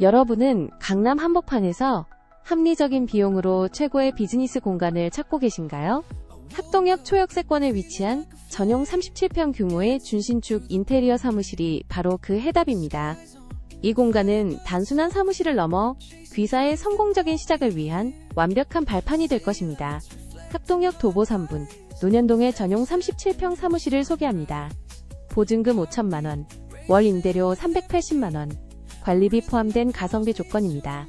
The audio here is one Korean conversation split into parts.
여러분은 강남 한복판에서 합리적인 비용으로 최고의 비즈니스 공간을 찾고 계신가요? 학동역 초역세권에 위치한 전용 37평 규모의 준신축 인테리어 사무실이 바로 그 해답입니다. 이 공간은 단순한 사무실을 넘어 귀사의 성공적인 시작을 위한 완벽한 발판이 될 것입니다. 학동역 도보 3분, 논현동의 전용 37평 사무실을 소개합니다. 보증금 5천만원, 월 임대료 380만원, 관리비 포함된 가성비 조건입니다.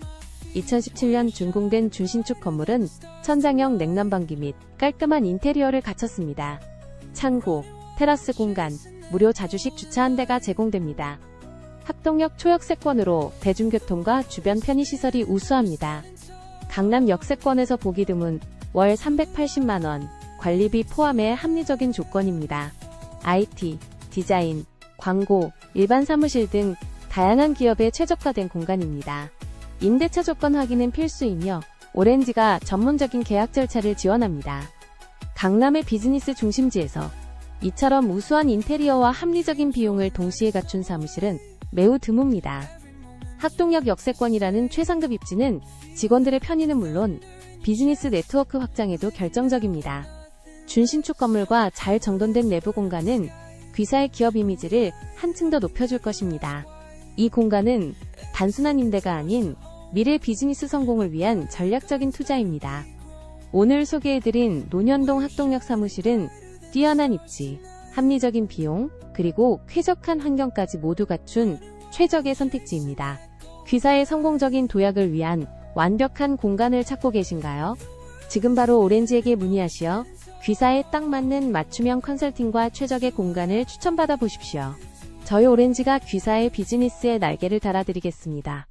2017년 준공된 준신축 건물은 천장형 냉난방기 및 깔끔한 인테리어를 갖췄습니다. 창고, 테라스 공간, 무료 자주식 주차 한 대가 제공됩니다. 학동역 초역세권으로 대중교통과 주변 편의시설이 우수합니다. 강남 역세권에서 보기 드문 월 380만원, 관리비 포함의 합리적인 조건입니다. IT, 디자인, 광고, 일반 사무실 등 다양한 기업에 최적화된 공간입니다. 임대차 조건 확인은 필수이며 오렌지가 전문적인 계약 절차를 지원합니다. 강남의 비즈니스 중심지에서 이처럼 우수한 인테리어와 합리적인 비용을 동시에 갖춘 사무실은 매우 드뭅니다. 학동역 역세권이라는 최상급 입지는 직원들의 편의는 물론 비즈니스 네트워크 확장에도 결정적입니다. 준신축 건물과 잘 정돈된 내부 공간은 귀사의 기업 이미지를 한층 더 높여줄 것입니다. 이 공간은 단순한 임대가 아닌 미래 비즈니스 성공을 위한 전략적인 투자입니다. 오늘 소개해드린 논현동 학동역 사무실은 뛰어난 입지, 합리적인 비용, 그리고 쾌적한 환경까지 모두 갖춘 최적의 선택지입니다. 귀사의 성공적인 도약을 위한 완벽한 공간을 찾고 계신가요? 지금 바로 오렌지에게 문의하시어 귀사에 딱 맞는 맞춤형 컨설팅과 최적의 공간을 추천받아 보십시오. 저희 오렌지가 귀사의 비즈니스에 날개를 달아드리겠습니다.